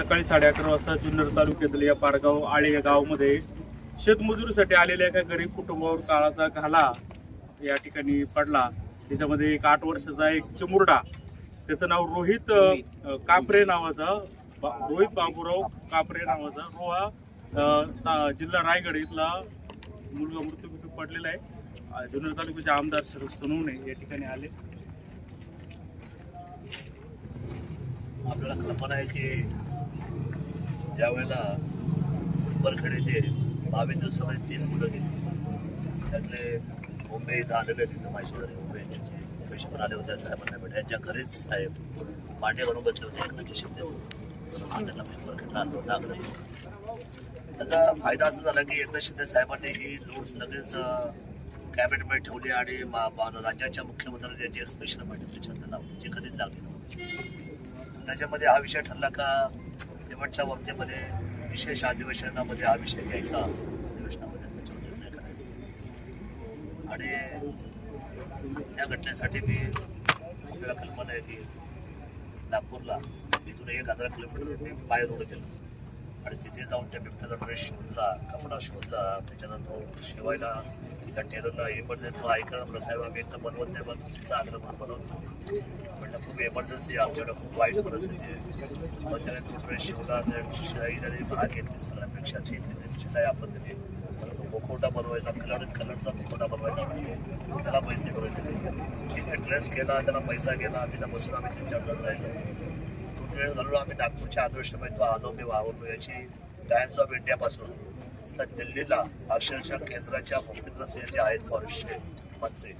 सकाळी साडे अकरा वाजता जुन्नर तालुक्यातील या पारगाव आळे या गावामध्ये शेतमजुरीसाठी आलेल्या एका गरीब कुटुंबावर काळाचा घाला या ठिकाणी पडला. त्याच्यामध्ये एक आठ वर्षाचा एक चिमुरडा त्याचं नाव रोहित कापरे नावाचा बा- रोहित बाबूराव कापरे नावाचा रोहा ता- जिल्हा रायगड इथला मुलगा मृत्यूमुखी पडलेला आहे. जुन्नर तालुक्याचे आमदार शरद सोनवणे या ठिकाणी आले. आपल्याला कल्पना आहे की ज्यावेळेला उंबरखेड येथे बावीस दिवसामध्ये तीन मुलं गेली. त्यातले मुंबई इथं आलेले तिथं माझ्या घरी. मुंबई त्यांचे पैसे पण आले होते साहेबांना भेट त्यांच्या घरीच साहेब मांडे करून बसले होते एकनाथजी शिंदेचं स्वतः त्यांना मी उंबरखेडला आणलं होतं आग्रह त्याचा फायदा असा झाला की एकनाथ शिंदे साहेबांनी ही नोट्स लगेच कॅबिनेटमध्ये ठेवली आणि मा- राज्याच्या मुख्यमंत्र्यांनी त्याची स्पेशल बैठक छंद लावली जे कधीच लागली नव्हती. त्याच्यामध्ये हा विषय ठरला का शेवटच्या बाबतीमध्ये विशेष अधिवेशनामध्ये हा विषय घ्यायचा. अधिवेशनामध्ये त्याच्यावर निर्णय करायचा. आणि त्या घटनेसाठी मी आपल्याला कल्पना आहे की नागपूरला इथून एक हजार किलोमीटर मी बाय रोड गेलो आणि तिथे जाऊन त्या बिबट्याचा ड्रेस शोधला कपडा शोधला त्याच्यानंतर तो शिवायला त्या इमर्जन्सी तो ऐकलं म्हणलं साहेब आम्ही एकदा तर बनवत नाही पण तुमचा आग्रह पण बनवतो म्हटलं खूप इमर्जन्सी आमच्याकडे खूप वाईट परिस्थिती आहे. मग त्याने तो ड्रेस शिवला त्या शिलाई भाग घेतली सगळ्यापेक्षा ठीक आहे त्याची शिलाई आपण दिली. परंतु मुखवटा बनवायचा कलर कलरचा मुखवटा बनवायचा म्हणजे त्याला पैसे मिळत दिले. ठीक आहे ड्रेस केला त्याला पैसा गेला तिथं बसून आम्ही तीन चार तास राहिलो. तो वेळ घालून आम्ही नागपूरच्या आदर्शमध्ये तो आलो मी वावरलो याची टाइम्स ऑफ इंडियापासून तर दिल्लीला अक्षरशः केंद्राच्या भूपेंद्र सिंह जे आहेत फॉरेस्टचे मंत्री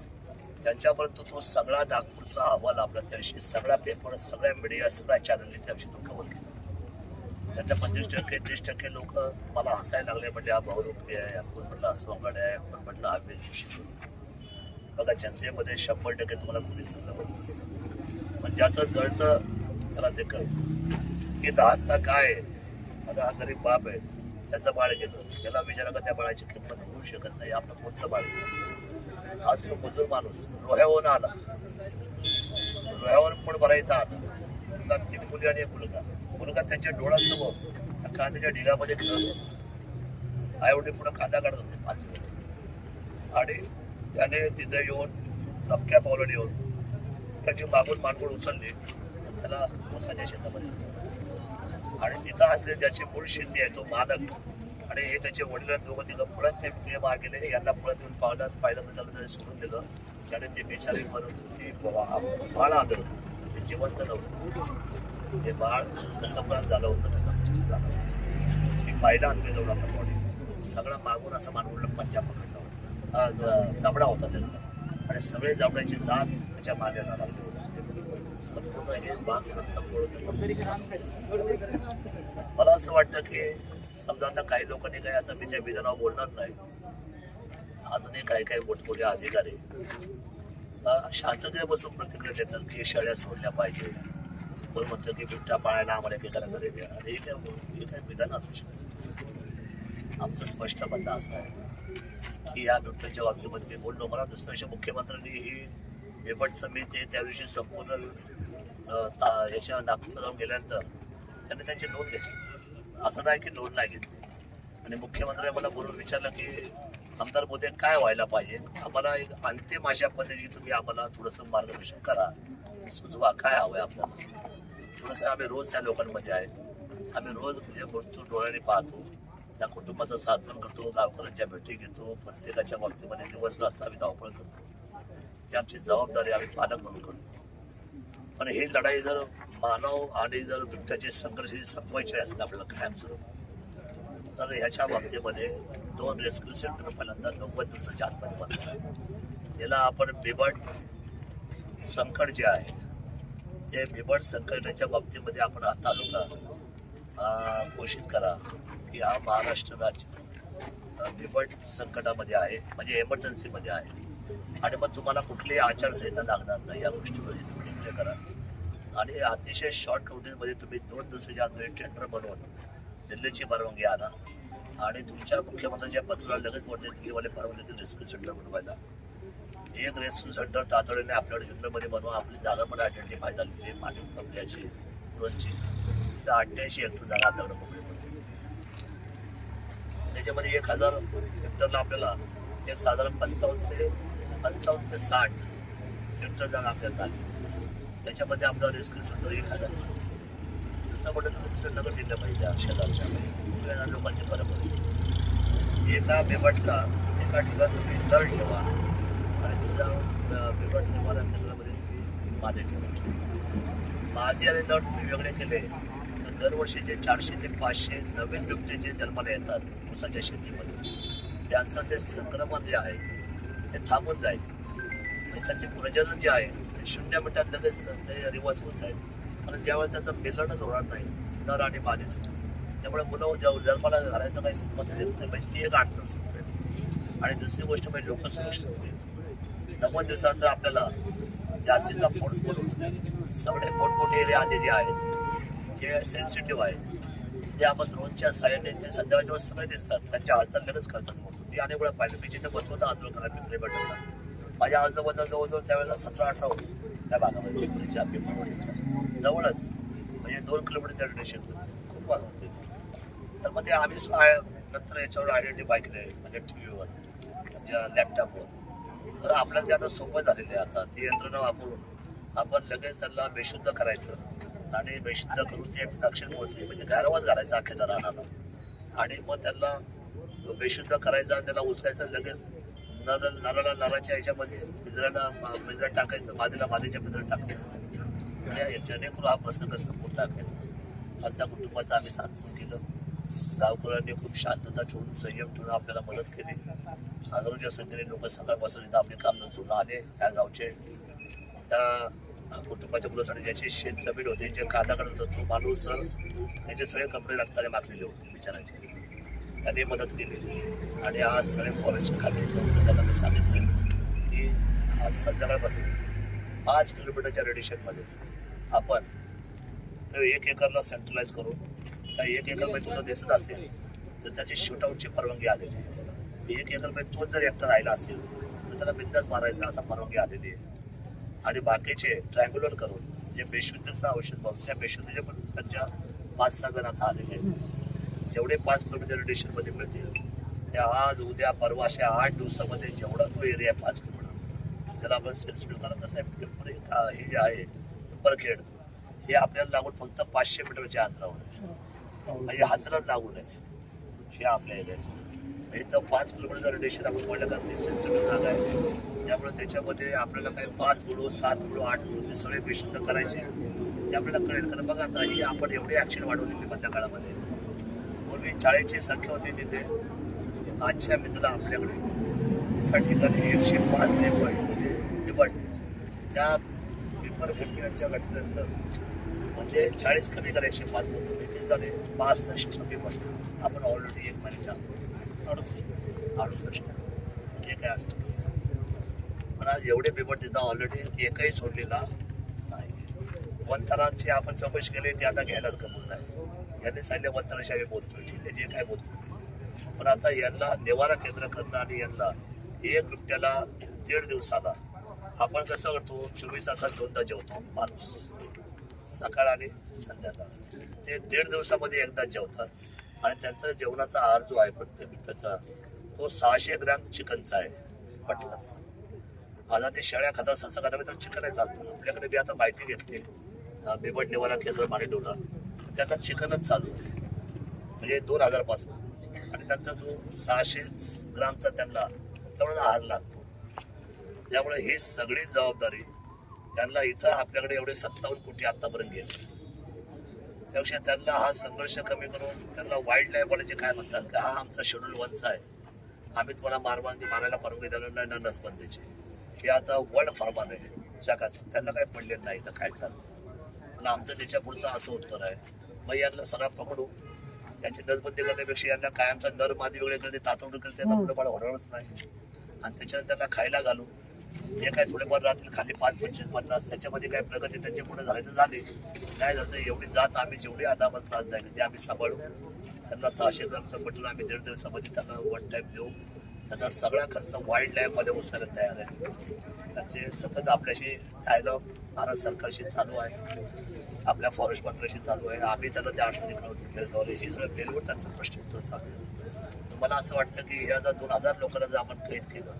त्यांच्यापर्यंत तो सगळा नागपूरचा अहवाल आपला त्याविषयी सगळ्या पेपर सगळ्या मीडिया सगळ्या चॅनलने त्याविषयी तो कव्हर केला. त्यातल्या पंचवीस टक्के तीस टक्के लोक मला हसायला लागले म्हणजे हा बहुरूपी आहे कोण म्हणलं अस्वंगड आहे कोण म्हणलं हा वेशभूषा बघा जनतेमध्ये शंभर टक्के तुम्हाला कोणी चांगलं म्हणत असतं पण ज्याचं जळतं त्याला ते कळतं. की दाहता काय आहे? आता हा गरीब बाप आहे. त्याचं बाळ गेलं. त्याला विचारा का त्या बाळाची किंमत होऊ शकत नाही. आपलं पुढचं बाळ गेलं. आज तो मजूर माणूस रोह्यावरून आला. रोह्यावर पोट भरायचा आला. तीन मुली आणि एक मुलगा. मुलगा त्यांच्या डोळ्यासमोर त्या कांद्याच्या ढिगामध्ये खेळत आईवडील पुढे कांदा काढत होते पाच आणि त्याने तिथे येऊन धपक्या पावलं येऊन त्याची मागून मानगुड उचलली. त्याला मसाच्या शेतामध्ये आणि तिथं असले ज्याची मूळ शेती आहे तो मालक. आणि हे त्याचे वडील दोघं तिथं पळत ते प्रेम गेले यांना पळत येऊन पावलं पाहिलं तर त्याला त्याने सोडून दिलं. त्याने ते बिचारी म्हणून ते बाळ आलं ते जिवंत नव्हतं. ते बाळ दत्तपणात झालं होतं त्याचा मृत्यू झाला होता. मी पाहिलं आम्ही जाऊन आता बॉडी सगळं मागून असं मानवडलं पंजा पकडला होता. हा, जबडा होता त्याचा. आणि सगळे जबड्याचे दात त्याच्यामागे लागले संपूर्ण हे बाग मला असं वाटतं की समजा आता काही लोकांनी काही आता मी त्या विधानावर बोलणार नाही. अजूनही काही काही मोठमोठे अधिकारी अं, शांततेत बसून प्रतिक्रिया देतात की शाळा सोडल्या पाहिजे. कोण म्हणतं की बिबट्या पाळायला आम्हाला एकेकाला घरी द्या. आणि हे काय हे काय विधान असू शकतं? आमचं स्पष्ट म्हणणं असं आहे की या बिबट्याच्या बाबतीमध्ये मी बोललो. मला दुसऱ्या दिवशी मुख्यमंत्र्यांनी ही बिबटचं मी ते त्या दिवशी संपूर्ण ता- याच्या नागपूरला जाऊन गेल्यानंतर त्यांनी त्यांची नोंद घेतली. असं नाही की नोंद नाही घेतली. आणि मुख्यमंत्र्यांनी मला बोलून विचारलं की आमदार मोदी काय व्हायला पाहिजे? आम्हाला एक अंतिम अशा पद्धतीने तुम्ही आम्हाला थोडंसं मार्गदर्शन करा. सुचवा काय हवं आहे आपल्याला? थोडंसं आम्ही रोज त्या लोकांमध्ये आहे. आम्ही रोज म्हणजे मृत्यू डोळ्याने पाहतो. त्या कुटुंबाचा साथ पण करतो गावकऱ्यांच्या भेटी घेतो प्रत्येकाच्या बाबतीमध्ये दिवस रात्र आम्ही धावपळ करतो. ती आमची जबाबदारी आम्ही पालक म्हणून करतो. पण ही लढाई जर मानव आणि जर बिबट्याचे संघर्ष ही संपवायचे असेल आपल्याला कायमस्वरूप तर ह्याच्या बाबतीमध्ये दोन रेस्क्यू सेंटर पहिल्यांदा नव्वद दिवसाच्या आतमध्ये बनवलं याला आपण बिबट संकट जे आहे ते बिबट संकटाच्या बाबतीमध्ये आपण हा तालुका घोषित करा की हा महाराष्ट्र राज्य बिबट संकटामध्ये आहे म्हणजे एमर्जन्सीमध्ये आहे. आणि मग तुम्हाला कुठलीही आचारसंहिता लागणार नाही या गोष्टीमध्ये तुम्ही निर्णय करा. आणि अतिशय शॉर्ट नोटीसमध्ये तुम्ही दोन दिवसाच्या आतमध्ये टेंडर बनवून दिल्लीची परवानगी आणा. आणि तुमच्या मुख्यमंत्र्यांच्या पत्राला लगेच वरती दिल्लीवाले परवानगी देतील रेस्क्यू सेंटर बनवायला एक रेस्क्यू सेंटर तातडीने आपल्याकडे जुन्नरमध्ये बनवा. आपली जागा पण आयडेंटिफाय झालेली आहे मानव कंपन्याची पुरणची तिथं अठ्ठ्याऐंशी हेक्टर जागा आपल्याकडे मोकळी पडते त्याच्यामध्ये एक हजार हेक्टरला आपल्याला एक साधारण पंचावन्न ते पंचावन्न ते साठ हेक्टर जागा आपल्याला आली. त्याच्यामध्ये आपलं रेस्क्यू सुद्धा एक हजार दुसरं म्हटलं तुम्ही दुसरं नगर दिलं पाहिजे शेजारच्या लोकांचे फरक होते एका बेबटला एका ठिकाणी तुम्ही दर ठेवा आणि दुसऱ्या बेबट निवारण केंद्रामध्ये तुम्ही मादे ठेवा. मादी आणि दर तुम्ही वेगळे केले तर दरवर्षी जे चारशे ते पाचशे नवीन बिबटे जे जन्माला येतात ऊसाच्या शेतीमध्ये त्यांचं जे संक्रमण जे आहे ते थांबून जाईल. आणि त्याचे प्रजनन जे आहे ते शून्य मिनिटात लगेच ते रिवर्स होत जाईल. कारण ज्यावेळेस त्याचं मिलनच होणार नाही नर आणि मादीचं त्यामुळे मुलं जेव्हा जन्माला घालायचा काही संबंध येत नाही म्हणजे ती एक अडचण संपेल आणि दुसरी गोष्ट म्हणजे लोक सुरक्षित होते. नव्वद दिवसानंतर आपल्याला जास्तीचा फोर्स बोलून सगळे मोठमोठे एरिया आधी जे आहेत जे सेन्सिटिव्ह आहेत ते आपण ड्रोनच्या साह्याने ते संध्याकाळच्या सगळे दिसतात. त्यांच्या हालचाल लगेच करतात मी अनेक वेळा पाहिलं. मी जिथे बसलो होतो आंदोलन करा पिंपरी बटनला माझ्या आजोबांना जवळजवळ त्यावेळेला सतरा अठरा होते. त्या भागामध्ये पिंपरीच्या पिंपरी जवळच म्हणजे दोन किलोमीटरच्या रिलेशनमध्ये खूप वाद होते. तर मग ते आम्ही नंतर याच्यावर आयडेंटिफाय केले म्हणजे टी व्हीवर त्यांच्या लॅपटॉपवर तर आपल्याला ते आता सोपं झालेलं आहे. आता ती यंत्रणा वापरून आपण लगेच त्यांना बेशुद्ध करायचं आणि बेशुद्ध करून ते दक्षिण पोहोचते म्हणजे घरावर घालायचं अख्ख्या रानाला आणि मग त्यांना बेशुद्ध करायचा आणि त्याला उचलायचं लगेच. नर नराला नराच्या याच्यामध्ये पिंजऱ्याला मा- पिंजऱ्यात टाकायचं मादीला मादीच्या पिंजऱ्यात टाकायचं. आणि जेणेकरून हा प्रसंग संपून टाकायचा अशा कुटुंबाचं आम्ही सांत्वन केलं. गावकऱ्यांनी खूप शांतता ठेवून संयम ठेवून आपल्याला मदत केली. हजारोच्या संख्येने लोक सकाळपासून इथं आपली काम सोडून आले ह्या गावचे त्या कुटुंबाच्या मुलासाठी ज्याची शेत जमीन होती जे कांदा काढत होता तो माणूस तर त्याचे सगळे कपडे रक्ताने माखलेले होते बिचाराचे. त्यांनी मदत केली. आणि आज सगळे फॉरेस्ट खाते त्यांना मी सांगितलं की आज संध्याकाळपासून पाच किलोमीटरच्या रेडिएशनमध्ये आपण एक एकरला सेंट्रलाइज करून त्या एक एकरमध्ये तुला दिसत असेल तर त्याची शूटआउटची परवानगी आलेली आहे. एक एकरमध्ये तोच जर एकटा राहिला असेल तर त्याला बिंदास मारायचा असा परवानगी आलेली आहे. आणि बाकीचे ट्रँग्युलर करून जे बेशुद्धचं औषध बघ त्या बेशुद्धचे पण त्यांच्या पाच सहा जण आता आलेले आहेत. जेवढे पाच किलोमीटर रेडिएशनमध्ये मिळतील ते आज उद्या परवा अशा आठ दिवसामध्ये जेवढा तो एरिया पाच किलोमीटर त्याला आपण सेन्सिटिव्ह कारण कसं आहे पिंपरी हे जे आहे पिंपरखेड हे आपल्याला लागून फक्त पाचशे मीटरच्या अंतरावर आहे. म्हणजे हातरात लागून आहे. हे आपल्या एरियाचे म्हणजे इथं पाच किलोमीटर रेडिएशन आपण म्हणलं का ते सेन्सिटिव्ह जागा आहे. त्यामुळे त्याच्यामध्ये आपल्याला काही पाच बुडो सात बुडो आठ बुडो हे सगळे बेशुद्ध करायचे. ते आपल्याला कळेल. कारण बघा आता ही आपण एवढी ॲक्शन वाढवलेली मधल्या काळामध्ये. पूर्वी चाळीसची संख्या होती तिथे. आजच्या मित्रला आपल्याकडे या ठिकाणी एकशे पाच लेफट म्हणजे निबट त्या पेपर घटनेच्या घटनेनंतर म्हणजे चाळीस कमी करा एकशे पाच होतो झाले? पासष्ट पेपर आपण ऑलरेडी एक महिन्याच्या अडुसष्ट. अडुसष्ट. म्हणजे काय असं पण आज एवढे पेपर तिथं ऑलरेडी एकही सोडलेला नाही. वंतरांची आपण चौकशी केली ते आता घ्यायलाच गमत नाही. यांनी सांगितलं वंतराशी आम्ही बोलतोय. ठीक आहे जे काय बोलतो पण आता यांना निवारा केंद्र करणं आणि यांना एक बिबट्याला दीड दिवसाला आपण कसं करतो? चोवीस तासात दोनदा जेवतो माणूस. सकाळ आणि संध्याकाळ. ते दीड दिवसामध्ये एकदा जेवतात. आणि त्यांचा जेवणाचा आहार जो आहे प्रत्येक बिबट्याचा तो सहाशे ग्रॅम चिकनचा आहे मटणाचा आता ते शेळ्या खातात ससा खातात तर चिकन आहे चालतं. आपल्याकडे मी आता माहिती घेतली. बिबट निवारा केंद्र मारेडोला त्यांना चिकनच चालू. आहे म्हणजे दोन हजारपासून. आणि त्यांचा जो सहाशे ग्रामचा त्यांना तेवढा आहार लागतो. त्यामुळे ही सगळी जबाबदारी त्यांना इथं आपल्याकडे एवढे सत्तावन्न कोटी आतापर्यंत गेले. त्यापेक्षा त्यांना हा संघर्ष कमी करून त्यांना वाईल्ड लाईफ वाले जे काय म्हणतात की हा आमचा शेड्यूल वनचा आहे. आम्ही तुम्हाला मारवांगी मारायला परवानगी देणार नाही ना नसबंदीची हे आता वर्ल्ड फार्मर आहे जगाचं. त्यांना काही पडलेलं नाही तर काय चाललं पण आमचं त्याच्या पुढचं असं उत्तर आहे. मग यांना सगळा पकडू. यांची नसबंदी करण्यापेक्षा यांना कायमचा नर मादी वेगळे केले तातडून केलं त्यांना पुढे बाळ होणारच नाही. आणि त्याच्यानंतर त्यांना खायला घालू? जे काय थोडेफार राहतील खाली पाच पंचवीस पन्नास त्याच्यामध्ये काय प्रगती त्यांच्या पुढे झाली तर झाली. नाही झालं एवढी जात आम्ही जेवढी आता आम्हाला त्रास द्यायला ते आम्ही सांभाळू. त्यांना सहाशे ग्रामचं मटण आम्ही दीड दिवसामध्ये त्यांना वन टाईम देऊ. त्याचा सगळा खर्च वाईल्ड लाईफमध्ये उचलायला तयार आहे. त्यांचे सतत आपल्याशी डायलॉग भारत सरकारशी चालू आहे. आपल्या फॉरेस्ट मंत्र्याशी चालू आहे. आम्ही त्यांना त्या अडचणीकडे होतो बेलगावला ही सगळं बेलवर त्यांचं प्रश्न उत्तर चालू आहे. मला असं वाटतं की ह्या जर दोन हजार लोकांना जर आपण कैद केलं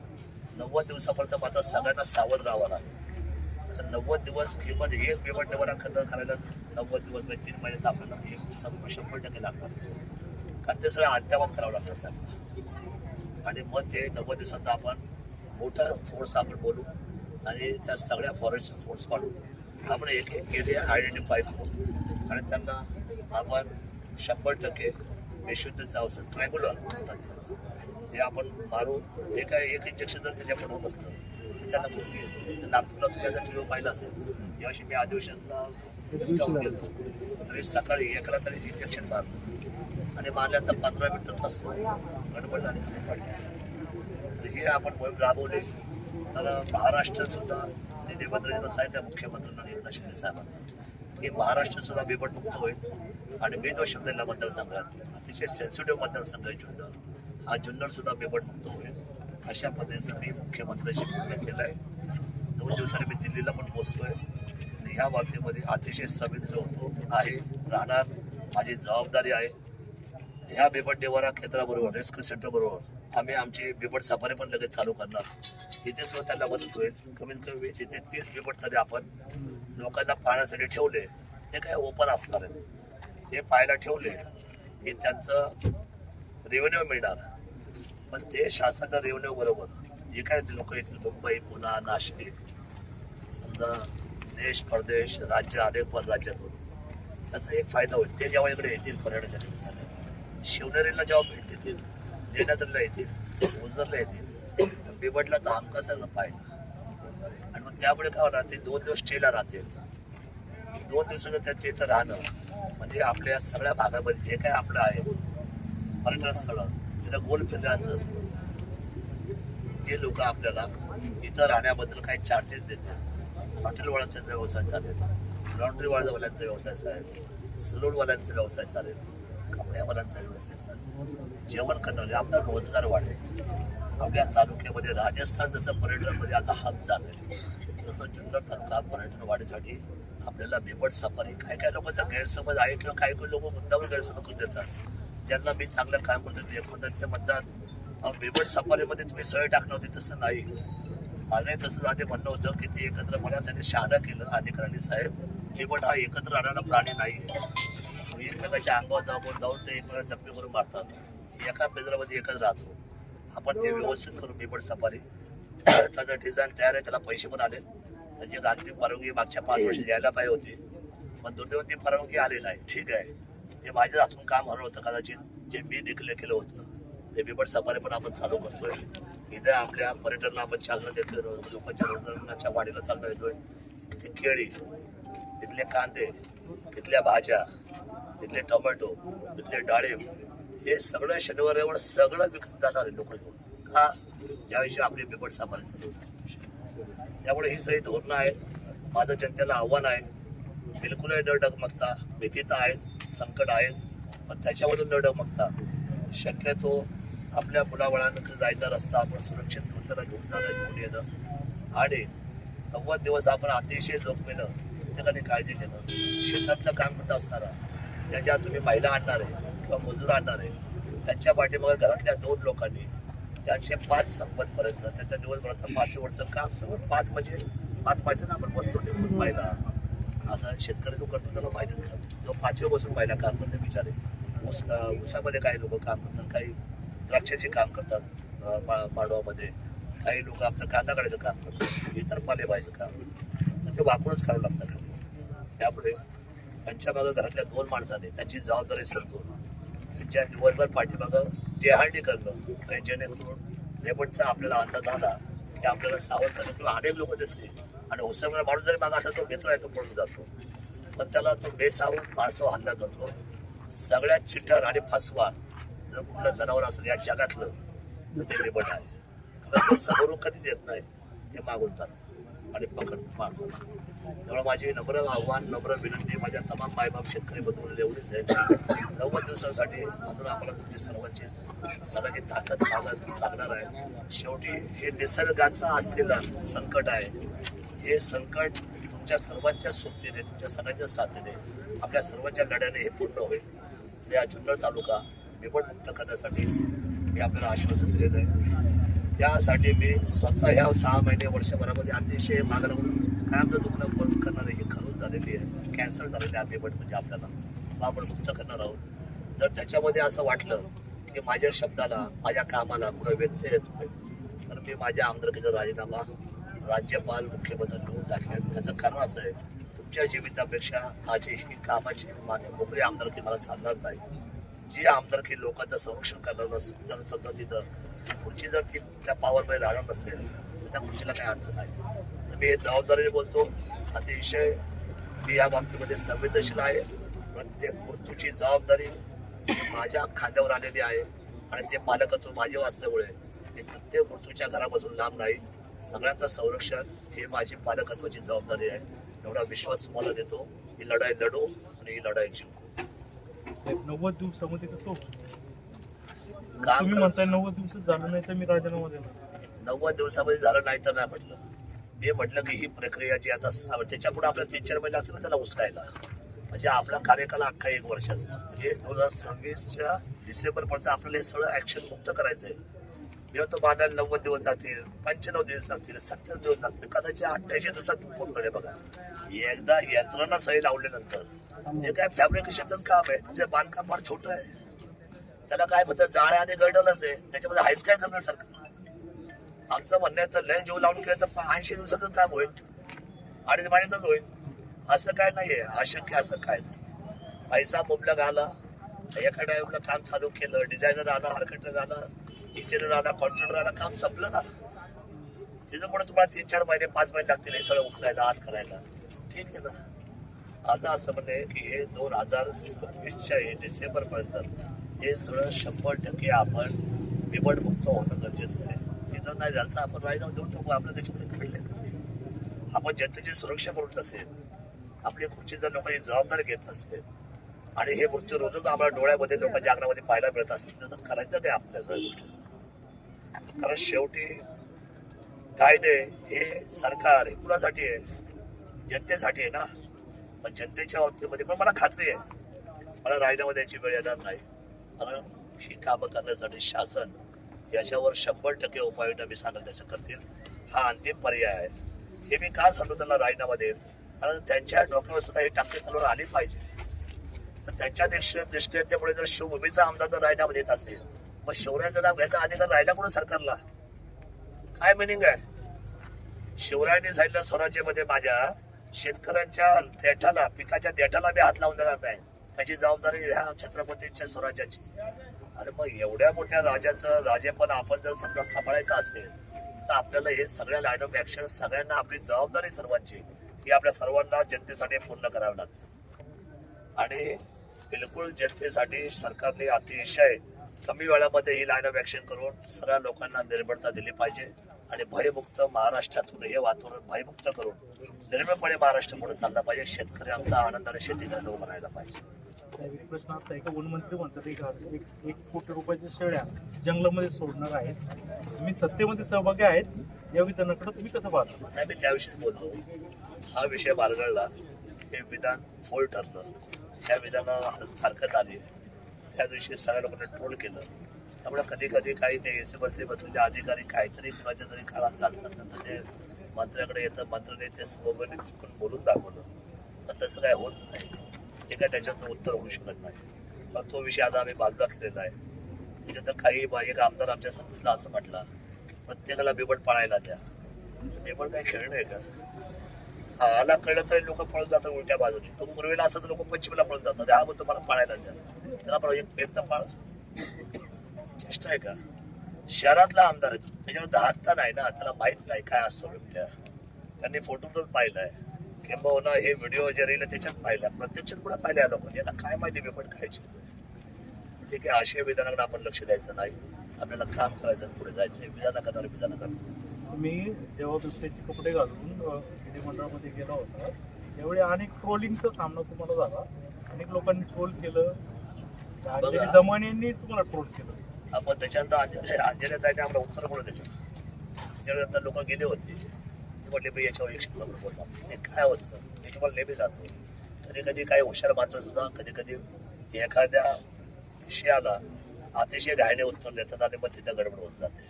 नव्वद दिवसापर्यंत आता सगळ्यांना सावध राहावं लागेल. तर नव्वद दिवस किंमत एक पेमेंट खतं करायला नव्वद दिवस म्हणजे तीन महिन्यात आपल्याला एक शंभर शंभर टक्के लागणार. कारण ते सगळं अद्यावत करावं लागणार त्यांना. आणि मग ते नव्वद दिवसात आपण मोठा फोर्स आपण बोलू आणि त्या सगळ्या फॉरेस्टचा फोर्स वाढू आपण एक एक एरिया आयडेंटिफाय करू. आणि त्यांना आपण शंभर टक्के बेशुद्धचं औषध ट्रॅग्युलर म्हणतात त्याला. ते आपण मारू हे काय एक इंजेक्शन जर त्याच्याकडून बसलं हे त्यांना मुलगी येतो तर नागपूरला तुम्ही आता टी पाहिला असेल यावर्षी मी अधिवेशनला तरी सकाळी एकाला तरी इंजेक्शन मारलं. आणि मारल्यानंतर पंधरा मिनिटच असतो गडबड आणि खाली पाडली. तर हे आपण मोहीम राबवली. तर महाराष्ट्रसुद्धा सुद्धा निधीमंत्र्यांना सांगितलं मुख्यमंत्र्यांना एकनाथ शिंदे साहेबांना की महाराष्ट्र सुद्धा बिबटमुक्त होईल आणि मी जो शब्द दिला मतदारसंघात अतिशय सेन्सिटिव्ह मतदारसंघ आहे जुन्नर. हा जुन्नर सुद्धा बिबटमुक्त होईल अशा पद्धतीचं मी मुख्यमंत्र्यांशी बोलणं केलं आहे. दोन दिवसांनी मी दिल्लीला पण पोहोचतोय. आणि ह्या बाबतीमध्ये अतिशय संवेदनशील होतो आहे राहणार माझी जबाबदारी आहे. ह्या बेपट निवारा केंद्राबरोबर रेस्क्यू सेंटर बरोबर आम्ही आमची बिबट सफारी पण लगेच चालू करणार. तिथे सुद्धा त्यांना मदत होईल कमीत कमी तिथे तीस बिबट तरी आपण लोकांना पाहण्यासाठी ठेवले. ते काय ओपन असणार आहेत. ते पाहायला ठेवले की त्यांचं रेव्हेन्यू मिळणार. पण ते शासनाच्या रेव्हेन्यू बरोबर. जे काय लोक येतील मुंबई पुणा नाशिक समजा देश परदेश राज्य अनेक परराज्यातून त्याचा एक फायदा होईल. ते जेव्हा इकडे येतील पर्यटनाच्या निमित्ताने शिवनेरीला जेव्हा भेट देतील लेण्याद्रीला येतील ओझरला येतील. तर बिबडला तर हमका सगळं पाहिजे आणि मग त्यामुळे काय होणार ते दोन दिवस स्टेला राहतील. दोन दिवसाचं त्याचं इथं राहणं म्हणजे आपल्या सगळ्या भागामध्ये जे काय आपलं आहे पर्यटन स्थळ तिथं गोल फिरल्यानंतर ते लोक आपल्याला इथं राहण्याबद्दल काही चार्जेस देतील हॉटेलवाल्यांचा व्यवसाय चालेल लॉन्ड्रीवाल्यांचा व्यवसाय चालेल सलूनवाल्यांचा व्यवसाय चालेल. कपड्यावाल्यांचा व्यवसाय चालेल जेवण करणारे आपला रोजगार वाढेल. आपल्या तालुक्यामध्ये राजस्थान जसं पर्यटनामध्ये आता हब झालं तसं जुन्नर तालुका पर्यटन वाढीसाठी आपल्याला बेबट सफारी काही काही लोकांचा गैरसमज आहे किंवा काही काही लोक मुद्दावर गैरसमज करून देतात. ज्यांना मी चांगलं काम करतो ते ते म्हणतात बेबट सफारीमध्ये तुम्ही सळ टाकणं होती तसं नाही. माझंही तसं आधी म्हणणं होतं की ते एकत्र मला त्यांनी शहाणा केलं अधिकाऱ्यांनी साहेब बेबट हा एकत्र राहणारा प्राणी नाही आहे एकमेकाच्या अंगावर जाऊन जाऊन ते एकमेकाला जखमी करून मारतात. एका पिंजऱ्यामध्ये एकच राहतो. आपण ते व्यवस्थित करू बिबट सफारी. त्याचं डिझाईन तयार आहे त्याला पैसे पण आले त्याची अंतिम परवानगी मागच्या पाच वर्ष द्यायला पाहिजे होती. पण दुर्दैवाने ती परवानगी आली नाही. ठीक आहे. ते माझ्या हातून काम हवं होतं. कदाचित जे मी डिक्लेअर केलं होतं ते बिबट सफारी पण आपण चालू करतोय. इथे आपल्या पर्यटनाला आपण चालना देतोय. लोकांच्या रोजगाराच्या वाढीला चालना देतोय. इथली केळी इथले कांदे इथल्या भाज्या तिथले टोमॅटो तिथले डाळिंब हे सगळं शनिवार रविवार सगळं विकत जाणार आहे लोक घेऊन. का? ज्याविषयी आपली बिबट सामान्य त्यामुळे ही सगळी धोरणं आहेत. माझं जनतेला आव्हान आहे. बिलकुलही न डगमगता भीती तर आहेच संकट आहेच पण त्याच्यामधून न डगमगता शक्यतो आपल्या मुलाबाळांना जायचा रस्ता आपण सुरक्षित घेऊन त्याला घेऊन जाणं घेऊन येणं. आणि नव्वद दिवस आपण अतिशय जोखमीनं प्रत्येकाने काळजी घेणं. शेतातलं काम करत असताना ज्याच्या तुम्ही महिला आणणार आहे किंवा मजूर आणणार आहे त्यांच्या पाठीमागे घरातल्या दोन लोकांनी त्यांचे पाच संपतपर्यंत त्यांच्या दिवसभराचं पाचवरचं काम सगळं पाच म्हणजे पाच माहिती ना आपण बसतो टिकून पाहिला आता शेतकरी जो करतो त्याला माहिती होतं जो पाचवे बसून पाहिला काम करते बिचारे. ऊस ऊसामध्ये काही लोक काम करतात काही द्राक्षाचे काम करतात माडवामध्ये. काही लोक आपलं कांदा काढायचं काम करतात इतर पालेभाजीचं काम तर ते वाकूनच करावं लागतं त्यामुळे त्यांच्या मागं घरातल्या दोन माणसाने त्यांची जबाबदारी समजून त्यांच्या दिवसभर पाठीमागं टेहाळणी करणं आणि जेणेकरून लेबटचा आपल्याला अंदाज आला की आपल्याला सावध करणं किंवा अनेक लोक दिसले आणि उसरणारा माणूस जरी मागा असेल तो मित्र आहे तो पळून जातो. पण त्याला तो बेसावध माणसावर हल्ला करतो. सगळ्यात चिठ्ठर आणि फसवा जर कुठलं जनावर असेल या जगातलं तर ते लेबट आहे. कारण ते समोरून कधीच येत नाही ते मागून जात आणि पकडतं माणसाला. त्यामुळे माझी नम्र आव्हान नम्र विनंती माझ्या तमाम मायबाप शेतकरी बंधूंना एवढीच आहे. नव्वद दिवसासाठी अजून आम्हाला तुमची सर्वांची सगळ्याची ताकद लागत लागणार आहे. शेवटी हे निसर्गाचं असलेलं संकट आहे. हे संकट तुमच्या सर्वांच्या सोबतीने तुमच्या सगळ्यांच्या साथीने आपल्या सर्वांच्या लढ्याने हे पूर्ण होईल. आणि हा जुन्नर तालुका निवडमुक्त करण्यासाठी मी आपल्याला आश्वासन दिलेलं आहे. त्यासाठी मी स्वतः ह्या सहा महिने वर्षभरामध्ये अतिशय मागणं लागून कायमचं दुखणं बंद करणार ही खरून झालेली आहे कॅन्सर झालेली आहे बिबट म्हणजे आपल्याला तो आपण मुक्त करणार आहोत. जर त्याच्यामध्ये असं वाटलं की माझ्या शब्दाला माझ्या कामाला कुठं व्यत्यय येतोय तर मी माझ्या आमदारकीचा राजीनामा राज्यपाल मुख्यमंत्री घेऊन टाकेन. त्याचं कारण असं आहे तुमच्या जीवितापेक्षा माझी ही कामाची माझी मोकळी आमदारकी मला चालणार नाही. जी आमदारकी लोकांचं संरक्षण करणार नसेल जर समजा तिथं खुर्ची जर ती त्या पावरमध्ये राहणार नसेल तर त्या खुर्चीला काही अर्थ नाही. मी हे जबाबदारीने बोलतो. अतिशय मी या बाबतीमध्ये संवेदनशील आहे. प्रत्येक मृत्यूची जबाबदारी माझ्या खांद्यावर आलेली आहे आणि ते पालकत्व माझे असल्यामुळे मी प्रत्येक मृत्यूच्या घरापासून लांब नाही. सगळ्यांचं संरक्षण हे माझी पालकत्वाची जबाबदारी आहे. एवढा विश्वास तुम्हाला देतो. ही लढाई लढू आणि ही लढाई जिंकू. नव्वद दिवसामध्ये कसं? काम म्हणताय नव्वद दिवसात झालं नाही तर मी राजीनामा देणार. नव्वद दिवसामध्ये झालं नाही तर नाही म्हटलं. मी म्हटलं की ही प्रक्रिया जी आता सहा- त्याच्या पुढे आपल्याला तीन चार महिने लागतील ना त्याला उचलायला. म्हणजे आपला कार्यकाल अख्खा एक वर्षाचा म्हणजे दोन हजार सव्वीसच्या डिसेंबरपर्यंत आपल्याला हे सगळं ऍक्शन मुक्त करायचं आहे मी म्हणतो बांधायला नव्वद दिवस लागतील पंच्याण्णव दिवस लागतील सत्तर दिवस लागतील कदाचित अठ्ठ्याऐंशी दिवसात फोन करेल बघा. एकदा यंत्रणा सही लावल्यानंतर जे काय फॅब्रिकेशनचंच काम आहे तुमचं बांधकाम फार छोटं आहे. त्याला काय फक्त जाळ्या आणि गडलच आहे. त्याच्यामध्ये हायच काय करण्यासारखं आमचं म्हणणं आहे तर लय जीव लावून केलं तर ऐंशी दिवसातच काम होईल. अडीच महिन्यातच होईल. असं काय नाहीये. अशक्य असं काय नाही. पैसा मुबलक आला. एखाद्या टाइमला काम चालू केलं. डिझायनर आला आर्किटेक्ट आला इंजिनियर आला कॉन्ट्रॅक्टर आला काम संपलं ना. तिथं पुढे तुम्हाला तीन चार महिने पाच महिने लागतील हे सगळं उचलायला आत करायला. ठीक आहे ना? आज असं म्हणणं आहे की हे दोन हजार सव्वीसच्या डिसेंबर डिसेंबरपर्यंत हे सगळं शंभर टक्के आपण बिबटमुक्त होणं गरजेचं आहे. इथं जर नाही झालं तर आपण राहिलं देऊन टाकू आपल्या देशात पडले आपण जनतेची सुरक्षा करून नसेल आपली खुर्ची जर लोकांची जबाबदारी घेत नसेल आणि हे मृत्यू रोजच आम्हाला डोळ्यामध्ये लोकांच्या अंगणामध्ये पाहायला मिळत असेल तर करायचं काय आपल्या सगळ्या गोष्टी कारण शेवटी कायदे हे सरकार हे कुणासाठी आहे? जनतेसाठी आहे ना? पण जनतेच्या बाबतीमध्ये पण मला खात्री आहे. मला राजीनामा द्यायची वेळ येणार नाही. कारण ही कामं करण्यासाठी शासन याच्यावर शंभर टक्के उपाययोजना मी सांगेल त्याचं करतील. हा अंतिम पर्याय आहे. हे मी का सांगतो त्यांना राजीनामा देईल कारण त्यांच्या डोक्यावर सुद्धा ही टाकते तलवार आली पाहिजे. तर त्यांच्या दृष्टी दृष्टीमुळे जर शिवभूमीचा आमदार जर राजीनामा देत असेल मग शिवरायांचं नाव घ्यायचा अधिकार राहिला कुठं सरकारला? काय मिनिंग आहे? शिवरायांनी सांगितलं स्वराज्यामध्ये माझ्या शेतकऱ्यांच्या देठाला पिकाच्या देठाला मी हात लावून देणार नाही. त्याची जबाबदारी ह्या छत्रपतींच्या स्वराज्याची. अरे मग एवढ्या मोठ्या राजाचं राजेपण आपण जर समजा सांभाळायचं असेल तर आपल्याला हे सगळ्या लाईन ऑफ ऍक्शन सगळ्यांना आपली जबाबदारी सर्वांची ही आपल्या सर्वांना जनतेसाठी पूर्ण करावी लागते. आणि बिलकुल जनतेसाठी सरकारने अतिशय कमी वेळामध्ये ही लाईन ऑफ ऍक्शन करून सगळ्या लोकांना निर्भरता दिली पाहिजे आणि भयमुक्त महाराष्ट्रातून हे वातावरण भयमुक्त करून निर्भयपणे महाराष्ट्र म्हणून चालला पाहिजे. शेतकरी आमचा आनंदाने शेती करायला उभं राहायला पाहिजे. साहेब एक प्रश्न असा आहे का वनमंत्री म्हणतात एक एक- एक कोटी रुपयाच्या शेळ्या जंगलामध्ये सोडणार आहेत. तुम्ही सत्तेमध्ये सहभागी आहेत या विधानाकडे तुम्ही कसं पाहता? नाही मी त्याविषयीच बोललो. हा विषय बालगडला हे विधान फोल ठरलं. ह्या विधानाला हरकत आली. त्या दिवशी सगळ्या लोकांना ट्रोल केलं. त्यामुळे कधी कधी काही ते एसी बसले बसलेले अधिकारी काहीतरी कुणाच्या तरी काळात घालतात नंतर ते मंत्र्याकडे येतं मंत्र्याने ते सोबत चुकून बोलून दाखवलं. पण तसं काय होत नाही. ते काय त्याच्यातून उत्तर होऊ शकत नाही. पण तो विषय आता आम्ही बाजूला केलेला आहे. त्याच्यात काही बा- एक आमदार आमच्या सत्तेतला असं म्हटला प्रत्येकाला बिबट पाळायला द्या. बिबट काही खेळणं आहे का? आला कळलं तरी लोक पळून जातात उलट्या बाजूने. तो पूर्वेला असं तर लोक पश्चिमेला पळून जातात. हा मग तुम्हाला पाळायला द्या. त्याला बरोबर एक एक तर पाळ. चेष्टा आहे का? शहरातला आमदार आहे त्याच्यावर हत्ता नाही ना? त्याला माहीत नाही काय असतो बिबट्या. त्यांनी फोटोतच आहे किंबहुना हे व्हिडिओ जे रील त्याच्यात पाहिला. प्रत्यक्षात कुठं पाहिल्या लोकांनी? यांना काय माहिती बिबट खायची ठीक आहे अशा विधानाकडे आपण लक्ष द्यायचं नाही. आपल्याला काम करायचं पुढे जायचं विधान करणार विधान करणार मी जेव्हा बिबट्याचे कपडे घालून विधिमंडळामध्ये गेला होता त्यावेळी अनेक ट्रोलिंगचा सामना तुम्हाला झाला. अनेक लोकांनी ट्रोल केलं. अंजली बघा. दमन यांनी तुम्हाला ट्रोल केलं. आपण त्याच्यानंतर अंजली अंजली ताईने आम्हाला उत्तर कोण दिलं. त्याच्यानंतर लोक गेले होते. म्हटले मी याच्यावर एकशे करोड बोलला हे काय होतं? मी तुम्हाला नेहमी जातो. कधी कधी काही हुशार माणसं सुद्धा कधी कधी एखाद्या विषयाला अतिशय गायने उत्तर देतात आणि मग तिथं गडबड होऊन जाते.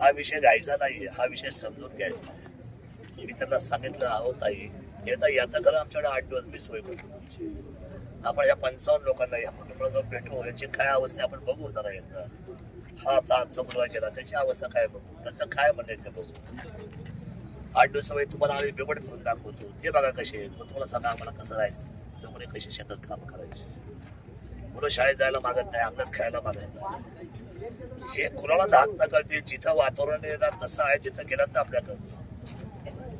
हा विषय गायचा नाही हा विषय समजून घ्यायचा आहे. मी त्यांना सांगितलं आहो ताई येता येता खरं आमच्याकडे आठ दिवस मी सोय करतो तुमची. आपण या पंचावन्न लोकांना या कुटुंबाला जाऊन भेटू. याची काय अवस्था आहे? आपण बघू जरा एकदा. हा आता आजचा मुलगा गेला त्याची अवस्था काय बघू? त्याचं काय म्हणणं आहे ते बघू. आठ दिवसामध्ये तुम्हाला आम्ही बिबट करून दाखवतो. ते बघा कसे आहेत. मग तुम्हाला सांगा आम्हाला कसं राहायचं. लोकांनी कसे शेतात काम करायचे. मुलं शाळेत जायला मागत नाही अंगणात खेळायला मागत नाही. हे कुणाला धाक न कळते जिथं वातावरण येणार तसं आहे तिथं गेलात तर आपल्याकडं.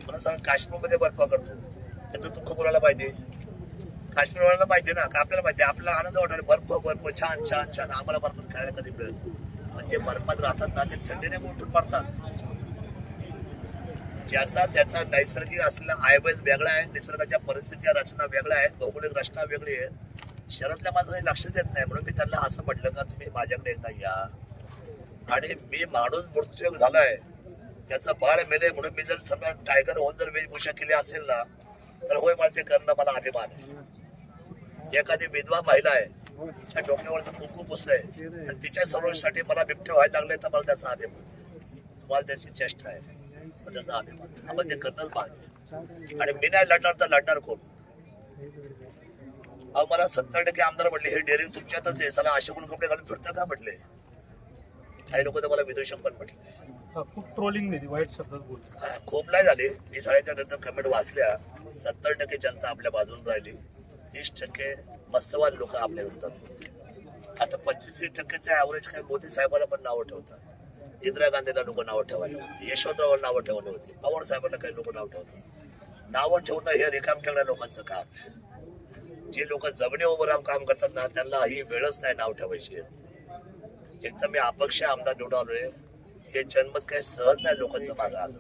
मला सांग काश्मीरमध्ये बर्फ करतो त्याचं दुःख कुणाला पाहिजे काश्मीरवाल्याला पाहिजे ना का आपल्याला माहिती आपला आनंद वाटणार बर्फ बर्फ छान छान छान. आम्हाला बर्फात खेळायला कधी मिळेल म्हणजे बर्फात राहतात ना ते थंडीने उठून पडतात ज्याचा त्याचा नैसर्गिक असलेला आयबेज वेगळा आहे निसर्गाच्या परिस्थिती रचना वेगळ्या आहेत भौगोलिक रचना वेगळी आहेत. शहरातल्या माणसाने लक्ष देत नाही म्हणून मी त्यांना असं म्हटलं का तुम्ही माझ्याकडे एकदा या. आणि मी माणूस मृत्यू झालाय. त्याचं बाळ मेले म्हणून मी जर समजा टायगर होऊन जर वेशभूषा केली असेल ना तर होय मला ते करणं मला अभिमान आहे. एखादी विधवा महिला आहे तिच्या डोक्यावरचं कुंकू पुसलंय आणि तिच्या सर्वांसाठी मला बिबटे व्हायला लागले तर मला त्याचा अभिमान आहे. तुम्हाला त्याची चेष्टा आहे. त्याचा. आपण ते करणंच आणि मी नाही लढणार तर लढणार कोण? अहो मला सत्तर टक्के आमदार म्हटले हे डेअरिंग तुमच्यातच आहे. सला अशोक कपडे घालून फिरतं का म्हटले? काही लोक तर मला विदूषक पण म्हटले. खूप ट्रोलिंग नाही वाईट शब्दात बोल हा, खूप नाही झाले. मी साडेचार नंतर कमेंट वाचल्या. सत्तर टक्के जनता आपल्या बाजून राहिली. तीस टक्के मस्तवान लोक आपल्या विरोधात बोलले. आता पंचवीस तीस टक्केचं ऍव्हरेज काय मोदी साहेबांना पण नावं ठेवतात. इंदिरा गांधीला लोक नावं ठेवायला होती. यशवंतरावांना नावं ठेवलं होती. पवार साहेबांना काही लोक नाव ठेवतात नावं ठेवणं हे रिकाम ठेवण्या लोकांचं काम आहे. जे लोक जमिनी उभं राहून काम करतात ना त्यांना ही वेळच नाही नाव ठेवायची. एक तर मी अपक्ष आमदार निवडून आलोय. हे जन्मत काही सहज नाही लोकांचं मागं आलं.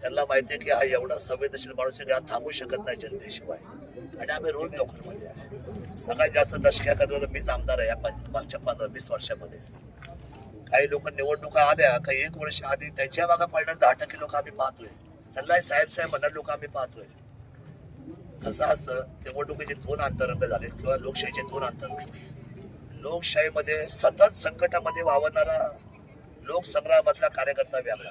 त्यांना माहिती आहे की हा एवढा संवेदनशील माणूस आहे की थांबू शकत नाही जनतेशिवाय. आणि आम्ही रोज नोकरीमध्ये आहे. सगळ्यात जास्त दशक्या करणारा मीच आमदार आहे या मागच्या पंधरा वीस वर्षामध्ये. काही लोक निवडणुका आल्या काही एक वर्ष आधी त्यांच्या मागे पडणार दहा टक्के लोक आम्ही पाहतोय. त्यांना साहेब साहेब म्हणणारे लोक आम्ही पाहतोय. कसं असं निवडणुकीचे दोन अंतरंग झाले किंवा लोकशाहीचे दोन अंतरंग. लोकशाहीमध्ये सतत संकटामध्ये वावरणारा लोकसंग्रहामधला कार्यकर्ता वेगळा.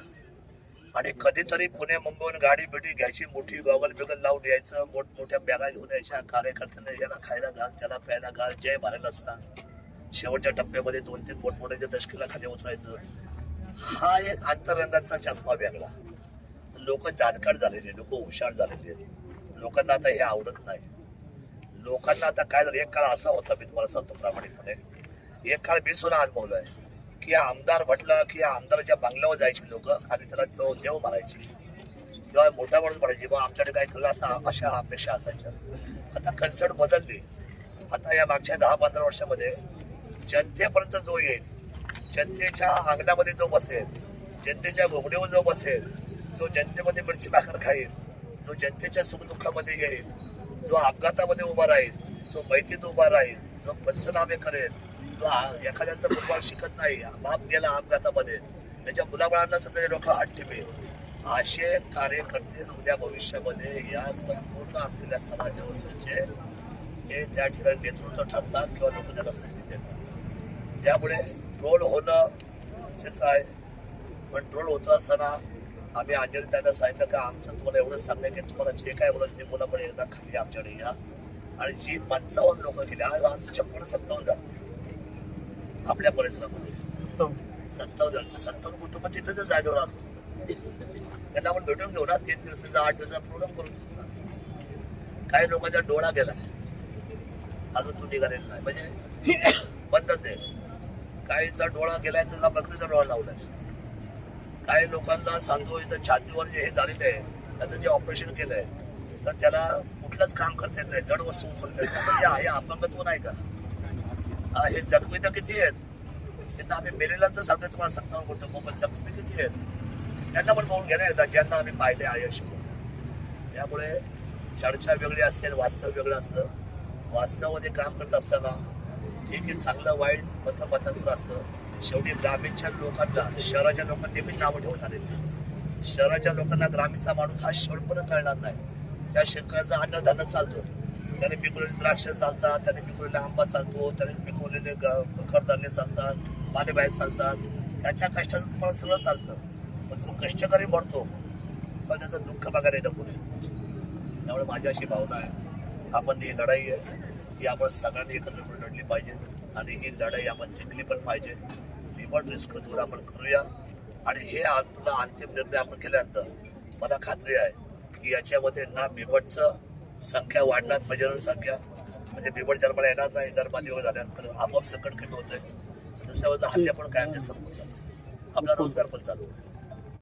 आणि कधीतरी पुणे मुंबईहून गाडी बिडी घ्यायची मोठी गॉगल बिगल लावून यायचं मोठमोठ्या बॅगा घेऊन यायच्या कार्यकर्त्यांना याला खायला घाल त्याला प्यायला घाल जय मारायला असता शेवटच्या टप्प्यामध्ये दोन तीन मोठमोठ्याच्या दशकीला खाली उतरायचं. हा एक अंतरंगाचा चष्मा वेगळा. लोक जाणकार झालेले लोक हुशार झालेले. लोकांना आता हे आवडत नाही. लोकांना आता काय झालं एक काळ असा होता मी तुम्हाला सांगतो प्रामाणिकपणे. एक काळ मी सुद्धा अनुभवलाय की आमदार म्हटलं की आमदाराच्या बंगल्यावर जायची लोक आणि त्याला तो देव मारायची. किंवा मोठा माणूस म्हणायची बा आमच्याकडे काय केलं असा अशा अपेक्षा असायच्या. आता कन्सर्ट बदलली. आता या मागच्या दहा पंधरा वर्षामध्ये जनतेपर्यंत जो येईल जनतेच्या अंगणामध्ये जो बसेल जनतेच्या घोंगडीवर जो बसेल जो जनतेमध्ये मिरची भाकर खाईल जो जनतेच्या सुखदुःखामध्ये येईल जो अपघातामध्ये उभा राहील जो मैत्रीत उभा राहील जो पंचनामे करेल जो एखाद्याचा मुलगा शिकत नाही बाप गेला अपघातामध्ये त्याच्या मुलाबाळांना सध्या डोकं हात ठेवेल. असे कार्यकर्ते उद्या भविष्यामध्ये या संपूर्ण असलेल्या समाज ते त्या ठिकाणी नेतृत्व ठरतात किंवा लोक त्याला संधी देतात. त्यामुळे ट्रोल होणं गरजेचं आहे. पण ट्रोल होत असताना आम्ही अंजली त्यांना सांगितलं का आमचं तुम्हाला एवढंच सांगणं की तुम्हाला जे काय बोलायचं ते बोला पण एकदा खाली आमच्याकडे या. आणि जी पंचावन्न लोक गेले आज आज छप्पन सत्तावन्न झाले आपल्या परिसरामध्ये. सत्तावन्न जण. सत्तावन्न कुटुंब तिथंच जागेवर आलो त्यांना आपण भेटून घेऊ ना. तीन दिवसाचा आठ दिवसाचा प्रोग्राम करू तुमचा. काही लोकांचा डोळा गेला. अजून तो निघालेला नाही. म्हणजे बंदच आहे. काहींचा डोळा गेलाय त्याला बकरीचा डोळा लावलाय. काही लोकांना सांगतो इथं छातीवर जे हे झालेलं आहे त्याचं जे ऑपरेशन केलंय तर त्याला कुठलंच काम करता येत नाही. जड वस्तू उचलता येत नाही आहे अपंगत्व नाही का? हा, हे जखमी तर किती आहेत? हे तर आम्ही मेलेल्यांचं सांगतो तुम्हाला सांगता कुठं पण जखमी किती आहेत? त्यांना पण बघून घेणं येतात ज्यांना आम्ही पाहिले आयुष्यभर त्यामुळे चर्चा वेगळी असते वास्तव वेगळं असतं. वास्तवामध्ये काम करत असताना ठीक आहे चांगलं वाईट मतमतांतर असतं. शेवटी ग्रामीणच्या लोकांना शहराच्या लोकांनी नेहमीच नावं ठेवत आलेली शहराच्या लोकांना ग्रामीणचा माणूस हा शेवटपर्यंत कळणार नाही. त्या शेतकऱ्याचं अन्नधान्य चालतं त्याने पिकवलेले द्राक्ष चालतात त्याने पिकवलेले आंबा चालतो त्याने पिकवलेले ग- कडधान्य चालतात पालेभाज्या चालतात. त्याच्या कष्टाचं तुम्हाला सगळं चालतं. पण तो कष्टकरी मरतो. तेव्हा त्याचं दुःख बघायला येतं पुढे त्यामुळे माझी अशी भावना आहे. आपण ही लढाई आहे. ही आपण सगळ्यांनी एकत्र मिळून लढली पाहिजे. आणि ही लढाई आपण जिंकली पण पाहिजे. बिबट रिस्क दूर आपण करूया. आणि हे आपला अंतिम निर्णय आपण केल्यानंतर मला खात्री आहे की याच्यामध्ये ना बिबटचं संख्या वाढणार म्हणजे संख्या. म्हणजे बिबट जन्माला येणार नाही जर मातीवर झाल्यानंतर आपोआप संकट कमी होतंय. दुसऱ्या हल्ले पण कायमचे संपून जाते आपला रोजगार पण चालू. आहे